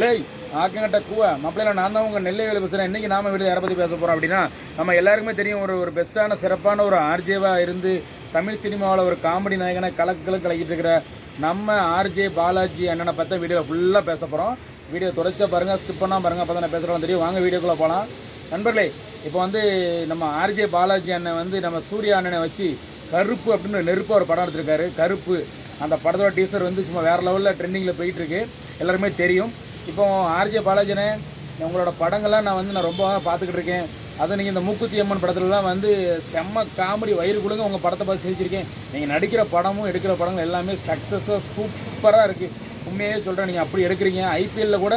லே ஆக்கங்கிட்ட கூவ. மாப்பிள்ளையில நான் தான் உங்கள் நெல்லை வேலை பேசுகிறேன் இன்றைக்கி நாம வீடு யாரை பற்றி பேச போகிறோம் அப்படின்னா நம்ம எல்லாருக்குமே தெரியும் ஒரு ஒரு பெஸ்ட்டான சிறப்பான ஒரு ஆர்ஜேவாக இருந்து தமிழ் சினிமாவில் ஒரு காமெடி நாயகனை கலக்கு கலக்கிட்டு இருக்கிற நம்ம ஆர்ஜே பாலாஜி அண்ணனை பற்றி வீடியோ ஃபுல்லாக பேச போகிறோம் வீடியோ தொடச்சா பாருங்கள் ஸ்கிப் பண்ணால் பாருங்கள் அப்போ தான் பேசுகிறோம் தெரியும். வாங்க வீடியோக்குள்ளே போகலாம் நண்பர்களே இப்போ வந்து நம்ம ஆர்ஜே பாலாஜி அண்ணன் வந்து நம்ம சூர்யா அண்ணனை வச்சு கருப்பு அப்படின்னு நெருப்பாக ஒரு படம் எடுத்திருக்காரு. கருப்பு. அந்த படத்தோட டீசர் வந்து சும்மா வேறு லெவலில் ட்ரெண்டிங்கில் போயிட்டுருக்கு எல்லாருமே தெரியும். இப்போ ஆர்ஜே பாலாஜினே உங்களோட படங்கள்லாம் நான் வந்து நான் ரொம்ப பார்த்துக்கிட்டு இருக்கேன். அதை நீங்கள் இந்த மூக்குத்தி அம்மன் படத்துலலாம் வந்து செம்ம காமெடி வயிறு கொடுங்க உங்கள் படத்தை பார்த்து சிரிச்சிருக்கேன். நீங்கள் நடிக்கிற படமும் எடுக்கிற படங்கள் எல்லாமே சக்ஸஸாக சூப்பராக இருக்குது உண்மையே சொல்கிறேன் நீங்கள் அப்படி எடுக்கிறீங்க. ஐபிஎல்லில் கூட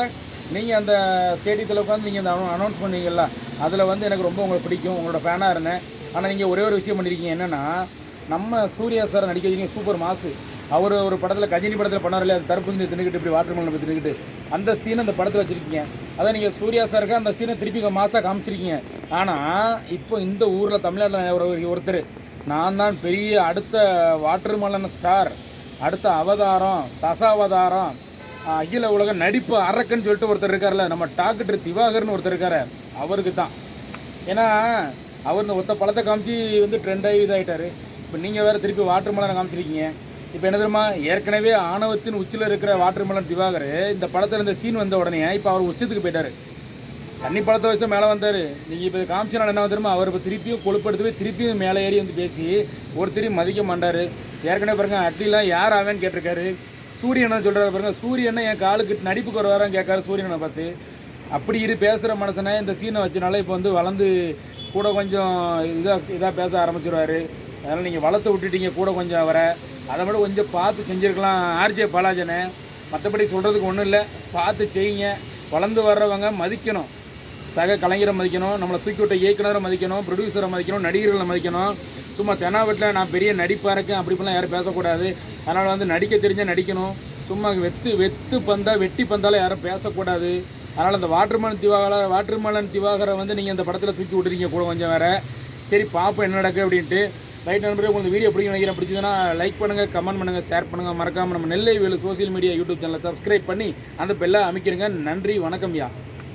நீங்கள் அந்த ஸ்டேடியத்தில் உட்காந்து நீங்கள் அந்த அனௌன்ஸ் பண்ணீங்கல்ல அதில் வந்து எனக்கு ரொம்ப உங்களுக்கு பிடிக்கும். உங்களோட ஃபேனாக இருந்தேன். ஆனால் நீங்கள் ஒரே ஒரு விஷயம் பண்ணியிருக்கீங்க என்னென்னா நம்ம சூர்யா சார் நடிக்க வைக்கிங்க சூப்பர் மாசு. அவர் ஒரு படத்தில் கஜினி படத்தில் பண்ணார் இல்லையா? தர்பூசணி தின்னுக்கிட்டு இப்படி வாட்டர் மெலன் தின்னுக்கிட்டு. அந்த சீன் அந்த படத்தில் வச்சுருக்கீங்க. அதான் நீங்கள் சூர்யா சாருக்கு அந்த சீனை திருப்பி இங்கே மாசாக காமிச்சிருக்கீங்க. ஆனால் இப்போ இந்த ஊரில் தமிழ்நாட்டில் ஒரு ஒருத்தர். நான் தான் பெரிய அடுத்த வாட்டர் ஸ்டார் அடுத்த அவதாரம் தசாவதாரம் அகில உலக நடிப்பு அரக்கன்னு சொல்லிட்டு ஒருத்தர் இருக்கார்ல நம்ம டாக்டர் திவாகர்னு ஒருத்தர் இருக்கார். அவருக்கு தான். ஏன்னா அவர் இந்த ஒத்த பழத்தை காமிச்சு வந்து ட்ரெண்ட் ஆகி இப்போ நீங்கள் வேறு திருப்பி வாட்டர் மலனை காமிச்சிருக்கீங்க. இப்போ என்ன தெரியுமா ஏற்கனவே ஆணவத்தின் உச்சியில் இருக்கிற வாட்டர் மெலன் திவாகர் இந்த படத்தில் இந்த சீன் வந்த உடனே இப்போ அவர் உச்சத்துக்கு போயிட்டார். தண்ணி பழத்தை வச்சு தான் மேலே வந்தார். நீங்கள் இப்போ காமிச்சனால என்ன வந்துருமா அவர் இப்போ திருப்பியும் கொழுப்படுத்து போய் திருப்பியும் மேலே ஏறி வந்து பேசி ஒருத்தரையும் மதிக்க மாட்டார். ஏற்கனவே பாருங்க அட்லிலாம் யார் ஆவேன்னு கேட்டிருக்காரு? சூரியனை சொல்கிறாரு பாருங்க சூரியனை என் காலுக்கு நடிப்புக்கு வருவாரான்னு கேட்காரு சூரியனை பார்த்து. அப்படி இரு பேசுகிற மனசனை இந்த சீனை வச்சனால இப்போ வந்து வளர்ந்து கூட கொஞ்சம் இதாக இதாக பேச ஆரம்பிச்சிருவார். அதனால் நீங்கள் வளர்த்து விட்டுட்டீங்க கூட கொஞ்சம் அவரை. அதை விட கொஞ்சம் பார்த்து செஞ்சுருக்கலாம். ஆர்ஜே பாலாஜனை மற்றபடி சொல்கிறதுக்கு ஒன்றும் இல்லை. பார்த்து செய்யுங்க. வளர்ந்து வர்றவங்க மதிக்கணும். சக கலைஞரை மதிக்கணும் நம்மளை தூக்கி விட்ட இயக்குனரை மதிக்கணும் ப்ரொடியூசரை மதிக்கணும் நடிகர்களை மதிக்கணும். சும்மா தெனாவட்டில் நான் பெரிய நடிப்பாக இருக்கேன் அப்படி இப்படிலாம் யாரும் பேசக்கூடாது. அதனால் வந்து நடிக்க தெரிஞ்சால் நடிக்கணும். சும்மா வெத்து வெத்து பந்தா வெட்டி பந்தாலும் யாரும் பேசக்கூடாது. அதனால் அந்த வாட்டர்மேன் திவாகர வாட்டர்மேலன் திவாகரை வந்து நீங்கள் இந்த படத்தில் தூக்கி விட்டுறீங்க கூட கொஞ்சம் வேறு. சரி பார்ப்போம் என்ன நடக்கு அப்படின்ட்டு. ரைட் நண்பரே உங்களுக்கு வீடியோ பிடிக்கும் நினைக்கிறேன். பிடிச்சதுன்னா லைக் பண்ணுங்கள் கமெண்ட் பண்ணுங்கள் ஷேர் பண்ணுங்கள் மறக்காமல் நம்ம Nellai Velu social media YouTube சேனலை சப்ஸ்கிரைப் பண்ணி அந்த பெல்லை அமைக்கிறங்க. நன்றி வணக்கம் யா